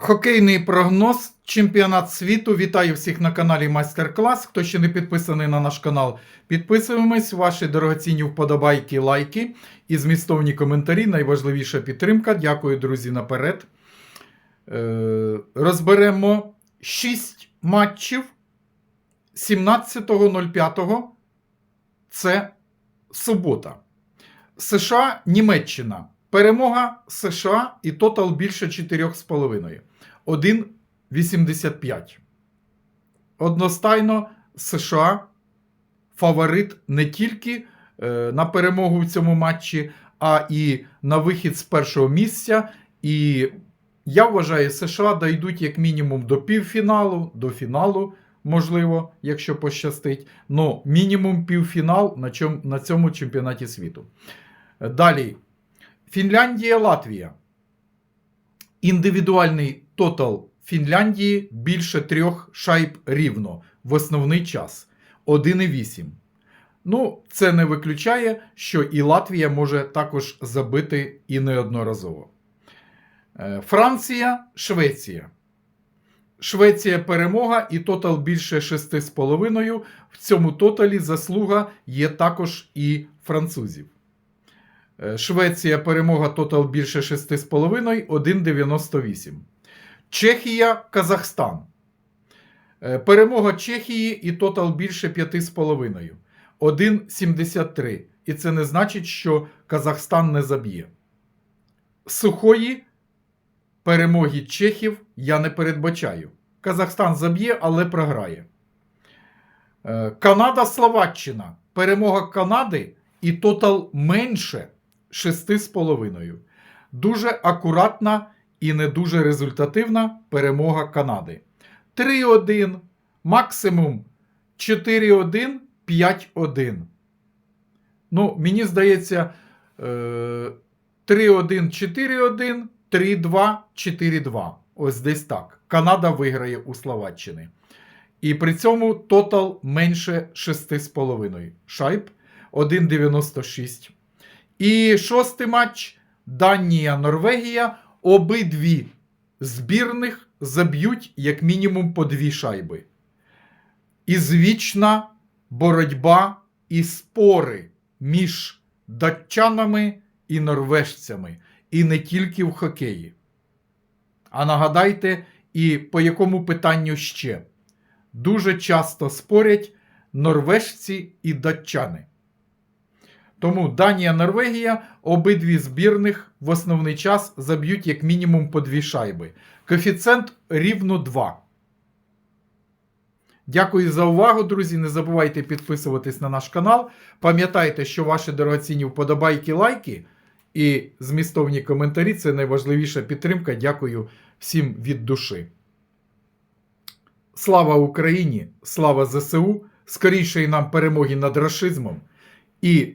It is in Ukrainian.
Хокейний прогноз, чемпіонат світу. Вітаю всіх на каналі Майстер-клас. Хто ще не підписаний на наш канал, підписуємось. Ваші дорогоцінні вподобайки, лайки і змістовні коментарі. Найважливіша підтримка. Дякую, друзі, наперед. Е, розберемо 6 матчів 17.05. Це субота. США, Німеччина. Перемога США і тотал більше 4,5. 1,85. Одностайно США фаворит не тільки е, на перемогу в цьому матчі, а і на вихід з першого місця. І я вважаю, США дійдуть як мінімум до півфіналу, до фіналу, можливо, якщо пощастить. Ну, мінімум півфінал на, чому, на цьому чемпіонаті світу. Далі. Фінляндія, Латвія. Індивідуальний тотал Фінляндії більше трьох шайб рівно в основний час 1,8. Ну, це не виключає, що і Латвія може також забити і неодноразово. Е, Франція, Швеція. Швеція перемога і тотал більше 6,5. В цьому тоталі заслуга є також і французів. Е, Швеція перемога тотал більше 6,5, 1,98. Чехія, Казахстан. Е, Перемога Чехії і тотал більше 5,5. 1,73. І це не значить, що Казахстан не заб'є. Сухої перемоги чехів я не передбачаю. Казахстан заб'є, але програє. Е, Канада, Словаччина. Перемога Канади і тотал менше 6,5. Дуже акуратна і не дуже результативна перемога Канади. 3-1, максимум 4-1, 5-1. Ну, мені здається, е, 3-1, 4-1, 3-2, 4-2. Ось десь так. Канада виграє у Словаччини. І при цьому тотал менше 6,5 шайб 1,96. І шостий матч Данія-Норвегія. Обидві збірних заб'ють як мінімум по дві шайби. І звічна боротьба і спори між датчанами і норвежцями. І не тільки в хокеї. А нагадайте, і по якому питанню ще. Дуже часто спорять норвежці і датчани. Тому Данія, Норвегія обидві збірних в основний час заб'ють як мінімум по дві шайби. Коефіцієнт рівно 2. Дякую за увагу, друзі. Не забувайте підписуватись на наш канал. Пам'ятайте, що ваші дорогоцінні вподобайки, лайки і змістовні коментарі це найважливіша підтримка. Дякую всім від душі. Слава Україні! Слава ЗСУ! Скорішої нам перемоги над рашизмом і